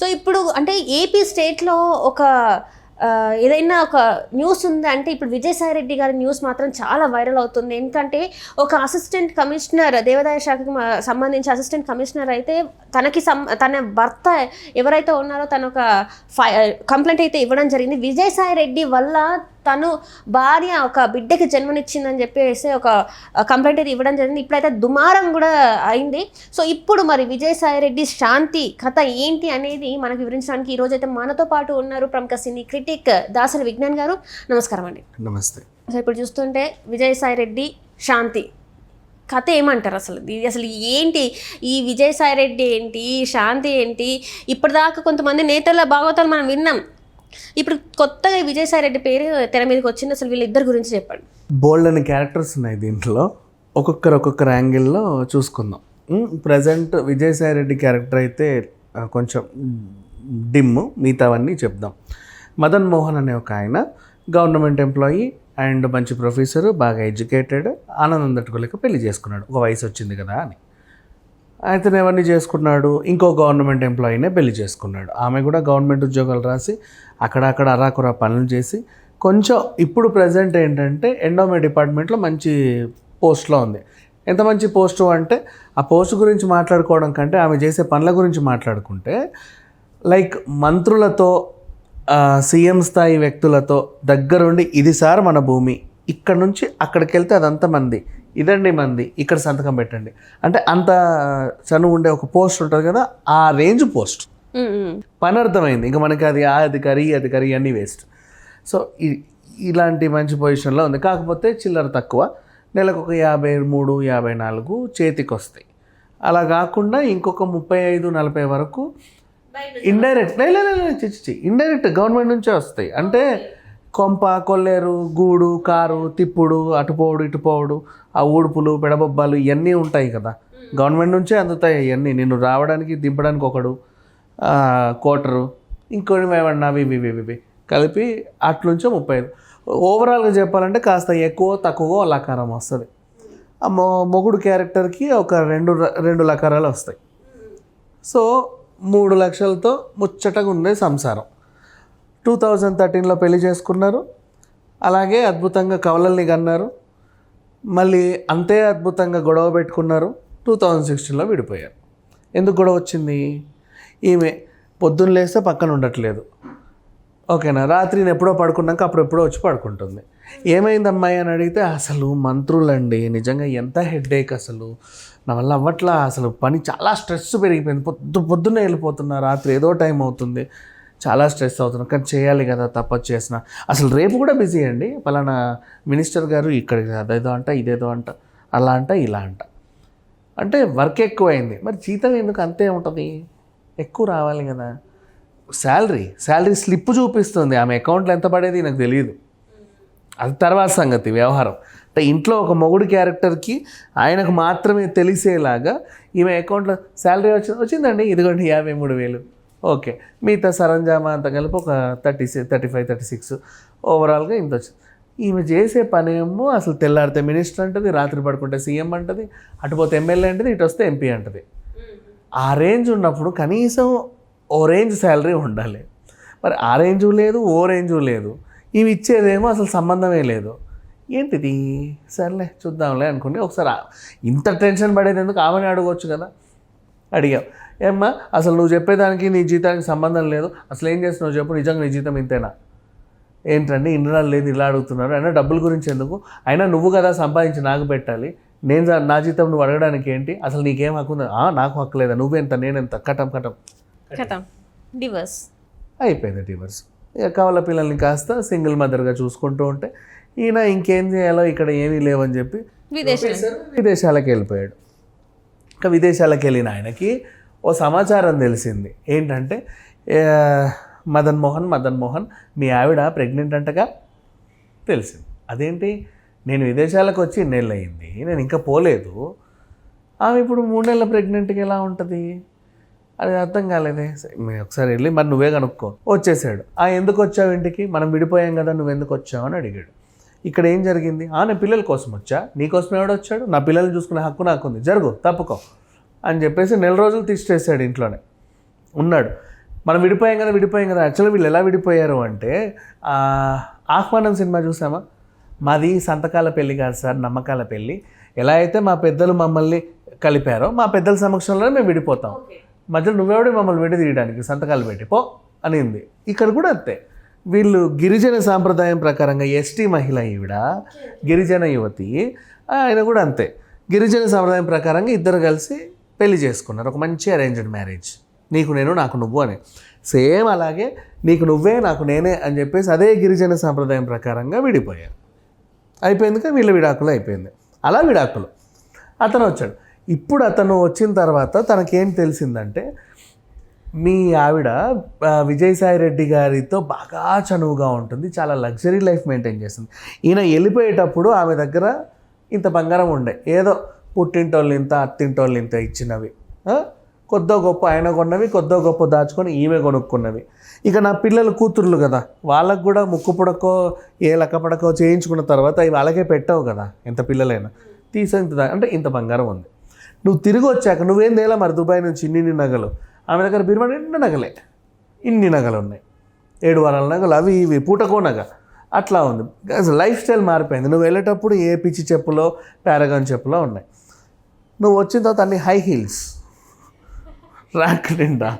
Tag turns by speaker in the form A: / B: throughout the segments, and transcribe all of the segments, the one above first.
A: So ఇప్పుడు అంటే AP స్టేట్లో ఒక ఏదైనా ఒక న్యూస్ ఉంది అంటే ఇప్పుడు విజయసాయి రెడ్డి గారి న్యూస్ మాత్రం చాలా వైరల్ అవుతుంది. ఎందుకంటే ఒక అసిస్టెంట్ కమిషనర్ దేవాదాయ శాఖకు సంబంధించి అసిస్టెంట్ కమిషనర్ అయితే తనకి సం తన భర్త ఎవరైతే ఉన్నారో తన ఒక ఫై కంప్లైంట్ అయితే ఇవ్వడం జరిగింది. విజయసాయి రెడ్డి వల్ల తను భార్య ఒక బిడ్డకి జన్మనిచ్చిందని చెప్పేసి ఒక కంప్లైంట్ అయితే ఇవ్వడం జరిగింది. ఇప్పుడైతే దుమారం కూడా అయింది. సో ఇప్పుడు మరి విజయసాయి రెడ్డి శాంతి కథ ఏంటి అనేది మనకు వివరించడానికి ఈ రోజు అయితే మనతో పాటు ఉన్నారు ప్రముఖ సినీ క్రిటిక్ దాసరి విజ్ఞాన్ గారు. నమస్కారం అండి.
B: నమస్తే.
A: సో ఇప్పుడు చూస్తుంటే విజయసాయి రెడ్డి శాంతి కథ ఏమంటారు అసలు? ఇది అసలు ఏంటి? ఈ విజయసాయి రెడ్డి ఏంటి? ఈ శాంతి ఏంటి? ఇప్పటిదాకా కొంతమంది నేతల భాగవతాలు మనం విన్నాం. ఇప్పుడు కొత్తగా విజయసాయి రెడ్డి పేరు తెర మీదకి వచ్చింది అసలు వీళ్ళిద్దరి గురించి చెప్పండి.
B: బోల్డ్ అనే క్యారెక్టర్స్ ఉన్నాయి దీంట్లో. ఒక్కొక్కరు ఒక్కొక్కరు యాంగిల్లో చూసుకుందాం. ప్రజెంట్ విజయసాయి రెడ్డి క్యారెక్టర్ అయితే కొంచెం డిమ్ మిగతావన్నీ చెప్దాం. మదన్ మోహన్ అనే ఒక ఆయన గవర్నమెంట్ ఎంప్లాయీ అండ్ మంచి ప్రొఫెసర్ బాగా ఎడ్యుకేటెడ్ ఆనందం తట్టుకోలేక పెళ్ళి చేసుకున్నాడు. ఒక వయసు వచ్చింది కదా అని. అతను ఎవరిని చేసుకున్నాడు. ఇంకో గవర్నమెంట్ ఎంప్లాయీనే పెళ్ళి చేసుకున్నాడు. ఆమె కూడా గవర్నమెంట్ ఉద్యోగాలు రాసి అక్కడక్కడ అరాకురా పనులు చేసి కొంచెం ఇప్పుడు ప్రజెంట్ ఏంటంటే ఎండోమే డిపార్ట్మెంట్లో మంచి పోస్ట్లో ఉంది. ఎంత మంచి పోస్టు అంటే ఆ పోస్ట్ గురించి మాట్లాడుకోవడం కంటే ఆమె చేసే పనుల గురించి మాట్లాడుకుంటే లైక్ మంత్రులతో సీఎం స్థాయి వ్యక్తులతో దగ్గరుండి ఇది సార్ మన భూమి. ఇక్కడ నుంచి అక్కడికి వెళ్తే అదంతా మంది. ఇదండి మంది. ఇక్కడ సంతకం పెట్టండి. అంటే అంత చనువు ఉండే ఒక పోస్ట్ ఉంటుంది కదా ఆ రేంజ్ పోస్ట్. పని అర్థమైంది. ఇంకా మనకి అది ఆ అధికారి ఈ అధికారి అన్నీ వేస్ట్. సో ఇలాంటి మంచి పొజిషన్లో ఉంది. కాకపోతే చిల్లర తక్కువ. నెలకు ఒక యాభై మూడు యాభై నాలుగు చేతికి వస్తాయి అలా కాకుండా ఇంకొక ముప్పై ఐదు నలభై వరకు ఇండైరెక్ట్. చిచ్చి ఇండైరెక్ట్ గవర్నమెంట్ నుంచే వస్తాయి. అంటే కొంప కొల్లేరు గూడు కారు తిప్పుడు అటుపోవుడు ఇటుపోవుడు ఆ ఊడుపులు పెడబొబ్బాలు ఇవన్నీ ఉంటాయి కదా. గవర్నమెంట్ నుంచే అందుతాయి ఇవన్నీ నిన్ను రావడానికి దింపడానికి ఒకడు కోటరు ఇంకొని ఏమన్నా అవి ఇవి ఇవి కలిపి అట్లుంచే ముప్పై ఐదు. ఓవరాల్గా చెప్పాలంటే కాస్త ఎక్కువ తక్కువ లకారం వస్తుంది. ఆ మొగుడు క్యారెక్టర్కి ఒక రెండు రెండు లకారాలు వస్తాయి. సో మూడు లక్షలతో ముచ్చటగా ఉండే సంసారం. టూ థౌజండ్ థర్టీన్లో పెళ్ళి చేసుకున్నారు. అలాగే అద్భుతంగా కవలల్ని కన్నారు. మళ్ళీ అంతే అద్భుతంగా గొడవ పెట్టుకున్నారు. టూ థౌజండ్ సిక్స్టీన్లో విడిపోయారు. ఎందుకు గొడవ వచ్చింది? ఈమె పొద్దున్న లేస్తే పక్కన ఉండట్లేదు. ఓకేనా? రాత్రి నేను ఎప్పుడో పడుకున్నాక అప్పుడెప్పుడో వచ్చి పడుకుంటుంది. ఏమైంది అమ్మాయి అని అడిగితే అసలు మంత్రులండి నిజంగా ఎంత హెడ్ఏక్ అసలు. నా వల్ల అవ్వట్లా అసలు పని చాలా స్ట్రెస్ పెరిగిపోయింది. పొద్దు పొద్దున్నే వెళ్ళిపోతున్నా రాత్రి ఏదో టైం అవుతుంది. చాలా స్ట్రెస్ అవుతున్నాం. కానీ చేయాలి కదా తప్పదు చేసిన. అసలు రేపు కూడా బిజీ అండి. పలానా మినిస్టర్ గారు ఇక్కడికి అదేదో అంట ఇదేదో అంట అలా అంట ఇలా అంట. అంటే వర్క్ ఎక్కువైంది. మరి జీతం ఎందుకు అంతే ఉంటుంది? ఎక్కువ రావాలి కదా. శాలరీ శాలరీ స్లిప్ చూపిస్తుంది. ఆమె అకౌంట్లో ఎంత పడేది నాకు తెలియదు. అది తర్వాత సంగతి వ్యవహారం. అంటే ఇంట్లో ఒక మొగుడు క్యారెక్టర్కి ఆయనకు మాత్రమే తెలిసేలాగా ఈమె అకౌంట్లో శాలరీ వచ్చింది వచ్చిందండి. ఇదిగోండి యాభై మూడు వేలు. ఓకే. మిగతా సరంజామా అంతా కలిపి ఒక thirty six thirty five thirty six. ఓవరాల్గా ఇంత వచ్చింది ఈమె చేసే పనేమో అసలు తెల్లారితే మినిస్టర్ అంటది రాత్రి పడుకుంటే సీఎం అంటది అటుపోతే ఎమ్మెల్యే అంటది ఇటు వస్తే ఎంపీ అంటది. ఆ రేంజ్ ఉన్నప్పుడు కనీసం ఓ రేంజ్ శాలరీ ఉండాలి. మరి ఆ రేంజు లేదు ఓ రేంజు లేదు. ఇవి ఇచ్చేదేమో అసలు సంబంధమే లేదు. ఏంటిది? సర్లే చూద్దాంలే అనుకుని ఒకసారి ఇంత టెన్షన్ పడేది ఎందుకు? ఆమెను అడగవచ్చు కదా. అడిగాం. ఏమ్మా అసలు నువ్వు చెప్పేదానికి నీ జీతానికి సంబంధం లేదు. అసలు ఏం చేస్తున్నావు చెప్పు నిజంగా నీ జీతం ఇంతేనా? ఏంటండి ఇన్ని లేదు ఇలా అడుగుతున్నారు. అయినా డబ్బుల గురించి ఎందుకు? అయినా నువ్వు కదా సంపాదించి నాకు పెట్టాలి. నేను నా జీతం నువ్వు అడగడానికి ఏంటి? అసలు నీకేం హక్కు ఉంది? "ఆ, నాకు హక్కు లేదా? నువ్వెంత నేనెంత? కటం కటం.
A: కథం డివర్స్
B: అయిపోయింది డివర్స్ ఇక కవల పిల్లల్ని కాస్త సింగిల్ మదర్గా చూసుకుంటూ ఉంటే ఈయన ఇంకేం చేయాలో ఇక్కడ ఏమీ లేవని చెప్పి
A: విదేశాలు
B: విదేశాలకు వెళ్ళిపోయాడు. ఇంకా విదేశాలకు వెళ్ళిన ఆయనకి ఓ సమాచారం తెలిసింది. ఏంటంటే మదన్ మోహన్ మదన్ మోహన్ మీ ఆవిడ ప్రెగ్నెంట్ అంటగా తెలిసింది. అదేంటి? నేను విదేశాలకు వచ్చి ఇన్నేళ్ళు అయింది నేను ఇంకా పోలేదు. ఆమె ఇప్పుడు మూడు నెలల ప్రెగ్నెంట్కి ఎలా ఉంటుంది? అది అర్థం కాలేదే. సరే, ఒకసారి వెళ్ళి మరి నువ్వే కనుక్కో. వచ్చేసాడు. ఆ ఎందుకు వచ్చావు ఇంటికి? మనం విడిపోయాం కదా నువ్వు ఎందుకు వచ్చావు? అని అడిగాడు. ఇక్కడ ఏం జరిగింది? ఆ నేను పిల్లల కోసం వచ్చా. నీకోసం ఎవడొచ్చాడు? నా పిల్లల్ని చూసుకునే హక్కు నాకుంది. జరుగు తప్పుకో. అని చెప్పేసి నెల రోజులు తీసేసాడు ఇంట్లోనే. ఉన్నాడు. మనం విడిపోయాం కదా విడిపోయాం కదా. యాక్చువల్గా వీళ్ళు ఎలా విడిపోయారు అంటే ఆహ్వానం సినిమా చూసామా? మాది సంతకాల పెళ్ళి కాదు సార్ నమ్మకాల పెళ్ళి. ఎలా అయితే మా పెద్దలు మమ్మల్ని కలిపారో మా పెద్దల సమక్షంలోనే మేము విడిపోతాం. మధ్యలో నువ్వెవడే మమ్మల్ని విడి తీయడానికి? సంతకాలు పెట్టి పో అనింది. ఇక్కడ కూడా అంతే. వీళ్ళు గిరిజన సాంప్రదాయం ప్రకారంగా ఎస్టీ మహిళ ఈవిడ గిరిజన యువతి ఆయన కూడా అంతే. గిరిజన సాంప్రదాయం ప్రకారంగా ఇద్దరు కలిసి పెళ్ళి చేసుకున్నారు. ఒక మంచి అరేంజ్డ్ మ్యారేజ్ నీకు నేను నాకు నువ్వు అని. సేమ్ అలాగే నీకు నువ్వే నాకు నేనే అని చెప్పేసి అదే గిరిజన సాంప్రదాయం ప్రకారంగా విడిపోయారు. అయిపోయింది వీళ్ళ విడాకులు అయిపోయింది. అలా విడాకులు. అతను వచ్చాడు. ఇప్పుడు అతను వచ్చిన తర్వాత తనకేం తెలిసిందంటే మీ ఆవిడ విజయసాయి రెడ్డి గారితో బాగా చనువుగా ఉంటుంది. చాలా లగ్జరీ లైఫ్ మెయింటైన్ చేస్తుంది. ఈయన వెళ్ళిపోయేటప్పుడు ఆమె దగ్గర ఇంత బంగారం ఉండే. ఏదో పుట్టింటోళ్ళు ఇంత అత్తింటోళ్ళు ఇంత ఇచ్చినవి. ఆ? కొద్దో గొప్ప ఆయన కొన్నవి కొద్దో గొప్ప దాచుకొని ఈమె కొనుక్కున్నవి. ఇక నా పిల్లలు కూతుర్లు కదా వాళ్ళకు కూడా ముక్కు పుడకో ఏ లక్క పడకో చేయించుకున్న తర్వాత అవి వాళ్ళకే పెట్టావు కదా ఎంత పిల్లలైనా. తీసేంత అంటే ఇంత బంగారం ఉంది. నువ్వు తిరిగి వచ్చాక నువ్వేం తేలా మరి దుబాయ్ నుంచి ఇన్ని నగలు? ఆమె దగ్గర బిర్మా నిండు నగలే? ఇన్ని నగలు ఉన్నాయి. ఏడు వారాల నగలు అవి ఇవి పూటకో నగ. అట్లా ఉంది. లైఫ్ స్టైల్ మారిపోయింది. నువ్వు వెళ్ళేటప్పుడు ఏ పిచ్చి చెప్పులో పారగాన్ చెప్పులో ఉన్నాయి. నువ్వు వచ్చిన తర్వాత అన్ని హై హీల్స్ ర్యాక్ నిండా.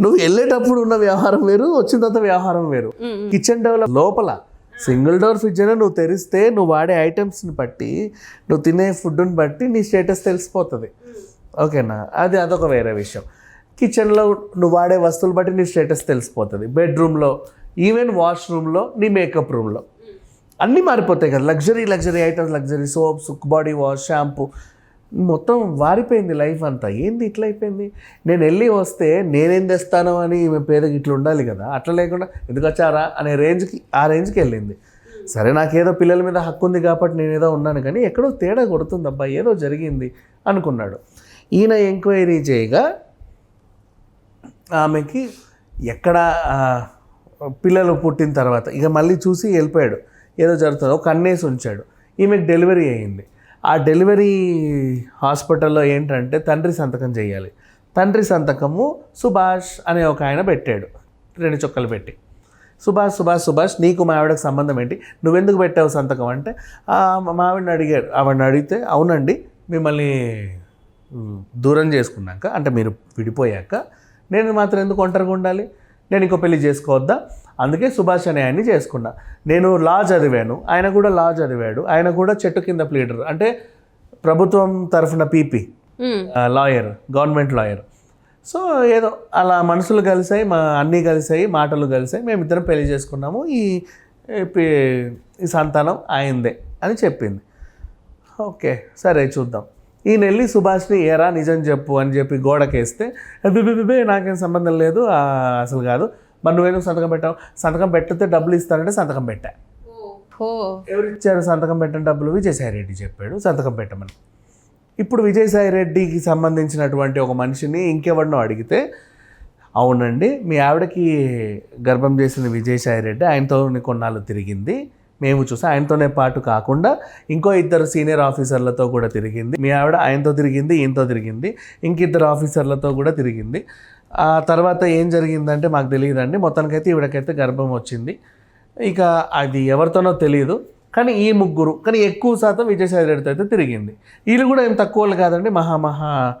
B: నువ్వు వెళ్ళేటప్పుడు ఉన్న వ్యవహారం వేరు వచ్చిన తర్వాత వ్యవహారం వేరు. కిచెన్ డెవలప్ లోపల సింగిల్ డోర్ ఫ్రిడ్జ్ అయినా నువ్వు తెరిస్తే నువ్వు వాడే ఐటమ్స్ని బట్టి నువ్వు తినే ఫుడ్ని బట్టి నీ స్టేటస్ తెలిసిపోతుంది. ఓకేనా అది అదొక వేరే విషయం. కిచెన్లో నువ్వు వాడే వస్తువులు బట్టి నీ స్టేటస్ తెలిసిపోతుంది. బెడ్రూమ్లో ఈవెన్ వాష్రూమ్లో నీ మేకప్ రూమ్లో అన్నీ మారిపోతాయి కదా. Luxury luxury items luxury soaps body wash shampoo మొత్తం వారిపోయింది లైఫ్ అంతా. ఏంది ఇట్లా అయిపోయింది? నేను వెళ్ళి వస్తే నేనేం తెస్తాను అని ఈమె పేదకి ఇట్లా ఉండాలి కదా? అట్లా లేకుండా ఎందుకు వచ్చారా అనే రేంజ్కి ఆ రేంజ్కి వెళ్ళింది. సరే నాకేదో పిల్లల మీద హక్కు ఉంది కాబట్టి నేను ఏదో ఉన్నాను కానీ ఎక్కడో తేడా కొడుతుంది అబ్బా ఏదో జరిగింది అనుకున్నాడు. ఈయన ఎంక్వైరీ చేయగా ఆమెకి ఎక్కడ పిల్లలు పుట్టిన తర్వాత ఇక మళ్ళీ చూసి వెళ్ళిపోయాడు. ఏదో జరుగుతుంది ఒక అన్నేసి ఉంచాడు. ఈమెకు డెలివరీ అయ్యింది ఆ డెలివరీ హాస్పిటల్లో ఏంటంటే తండ్రి సంతకం చేయాలి. తండ్రి సంతకము సుభాష్ అనే ఒక ఆయన పెట్టాడు. రెండు చుక్కలు పెట్టి. సుభాష్ సుభాష్ సుభాష్ నీకు మా ఆవిడకి సంబంధం ఏంటి? నువ్వెందుకు పెట్టావు సంతకం అంటే మా ఆవిడని అడిగాడు ఆవిడని అడిగితే అవునండి మిమ్మల్ని దూరం చేసుకున్నాక అంటే మీరు విడిపోయాక నేను మాత్రం ఎందుకు ఒంటరిగా ఉండాలి? నేను ఇంకో పెళ్ళి చేసుకోవద్దా? అందుకే సుభాష్ అనే ఆయన్ని చేసుకున్నా. నేను లా చదివాను ఆయన కూడా లా చదివాడు ఆయన కూడా చెట్టు కింద ప్లీడర్ అంటే ప్రభుత్వం తరఫున PP. Lawyer government lawyer. So ఏదో అలా మనుషులు కలిసాయి మా అన్నీ కలిసాయి మాటలు కలిసాయి మేమిద్దరం పెళ్ళి చేసుకున్నాము. ఈ ఈ సంతానం ఆయిందే అని చెప్పింది. ఓకే సరే చూద్దాం. ఈయన వెళ్ళి సుభాష్ని ఏరా నిజం చెప్పు అని చెప్పి గోడకేస్తే బిబిబిబే నాకేం సంబంధం లేదు అసలు కాదు. మరి నువ్వేందుకు సంతకం పెట్టావు? సంతకం పెట్టితే డబ్బులు ఇస్తానంటే సంతకం పెట్టా. ఎవరు ఇచ్చారు సంతకం పెట్టిన డబ్బులు? విజయసాయి రెడ్డి చెప్పాడు సంతకం పెట్టమని. ఇప్పుడు విజయసాయి రెడ్డికి సంబంధించినటువంటి ఒక మనిషిని ఇంకెవరినో అడిగితే అవునండి మీ ఆవిడకి గర్భం చేసిన విజయసాయి రెడ్డి ఆయనతో కొన్నాళ్ళు తిరిగింది మేము చూసి ఆయనతోనే పాటు కాకుండా ఇంకో ఇద్దరు సీనియర్ ఆఫీసర్లతో కూడా తిరిగింది. మీ ఆవిడ ఆయనతో తిరిగింది ఈయనతో తిరిగింది ఇంకిద్దరు ఆఫీసర్లతో కూడా తిరిగింది. ఆ తర్వాత ఏం జరిగిందంటే మాకు తెలియదండి. మొత్తానికైతే ఈవిడకైతే గర్భం వచ్చింది. ఇక అది ఎవరితోనో తెలియదు కానీ ఈ ముగ్గురు కానీ ఎక్కువ శాతం విజయసాయి రెడ్డితో అయితే తిరిగింది. వీళ్ళు కూడా ఏం తక్కువ కాదండి మహా మహా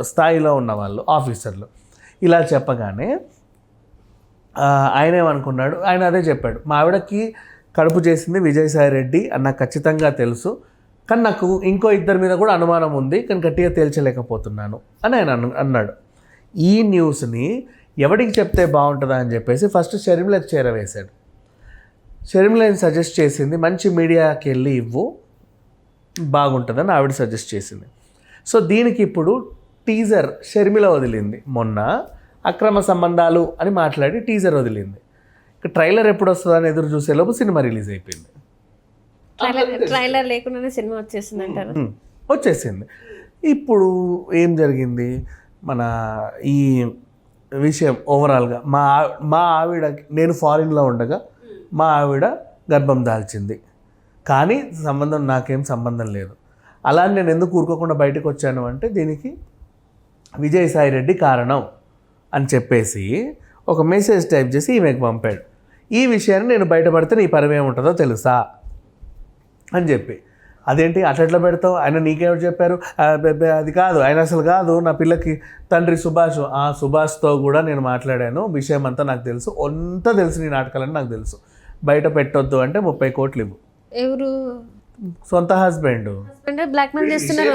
B: స్థాయిలో ఉన్న వాళ్ళు ఆఫీసర్లు. ఇలా చెప్పగానే ఆయనేమనుకున్నాడు ఆయన ఏమనుకున్నాడు ఆయన అదే చెప్పాడు మా ఆవిడకి కడుపు చేసింది విజయసాయి రెడ్డి అని నాకు ఖచ్చితంగా తెలుసు. కానీ నాకు ఇంకో ఇద్దరి మీద కూడా అనుమానం ఉంది. కానీ గట్టిగా తేల్చలేకపోతున్నాను. అని ఆయన అన్న- అన్నాడు. ఈ న్యూస్ని ఎవరికి చెప్తే బాగుంటుందా అని చెప్పేసి ఫస్ట్ షర్మిలకు చేరవేశాడు. షర్మిలని సజెస్ట్ చేసింది మంచి మీడియాకి వెళ్ళి ఇవ్వు బాగుంటుందని ఆవిడ సజెస్ట్ చేసింది. సో దీనికి ఇప్పుడు టీజర్ షర్మిల వదిలింది. మొన్న అక్రమ సంబంధాలు అని మాట్లాడి టీజర్ వదిలింది. ఇక ట్రైలర్ ఎప్పుడు వస్తుందని ఎదురు చూసేలోపు సినిమా రిలీజ్ అయిపోయింది.
A: ట్రైలర్ లేకుండానే సినిమా వచ్చేసింది అంటారు
B: వచ్చేసింది. ఇప్పుడు ఏం జరిగింది? మన ఈ విషయం ఓవరాల్గా మా మా ఆవిడ నేను ఫారిన్లో ఉండగా మా ఆవిడ గర్భం దాల్చింది. కానీ సంబంధం నాకేం సంబంధం లేదు. అలా నేను ఎందుకు ఊరుకోకుండా బయటకు వచ్చాను అంటే దీనికి విజయసాయి రెడ్డి కారణం అని చెప్పేసి ఒక మెసేజ్ టైప్ చేసి ఈమెకు పంపాడు. ఈ విషయాన్ని నేను బయటపడితే నీ పరమేముంటుందో తెలుసా? అని చెప్పి. అదేంటి? అట్లా పెడతావు? ఆయన నీకెవరు చెప్పారు? "ఆ, బె- బె- అది కాదు. ఆయన అసలు కాదు. నా పిల్లకి తండ్రి సుభాష్. ఆ సుభాష్తో కూడా నేను మాట్లాడాను. విషయం అంతా నాకు తెలుసు. అంతా తెలుసు నీ నాటకాలని నాకు తెలుసు. బయట పెట్టొద్దు అంటే ముప్పై కోట్లు ఇవ్వు.
A: ఎవరు?
B: సొంత హస్బెండ్.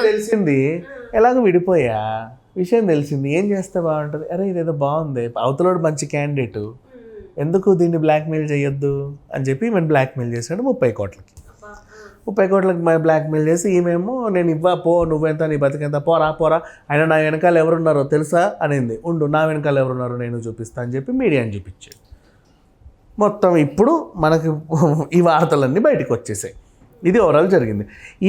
B: తెలిసింది. ఎలాగో విడిపోయా? విషయం తెలిసింది. ఏం చేస్తే బాగుంటుంది? అరే ఇదేదో బాగుంది. అవతలోడు మంచి క్యాండిడేట్. ఎందుకు దీన్ని బ్లాక్మెయిల్ చేయొద్దు? అని చెప్పి మేము బ్లాక్మెయిల్ చేశాడు ముప్పై కోట్లకి. ముప్పై కోట్లకి బ్లాక్మెయిల్ చేసి ఈమెమో నేను ఇవ్వ పో నువ్వెంత నీ బతికెంత పోరా పోరా. ఆయన నా వెనకాల ఎవరున్నారో తెలుసా అనింది. ఉండు నా వెనకాల ఎవరున్నారో నేను చూపిస్తా అని చెప్పి మీడియాని చూపించాడు మొత్తం ఇప్పుడు మనకి ఈ వార్తలన్నీ బయటకు వచ్చేసాయి. ఇది ఓవరాల్ జరిగింది.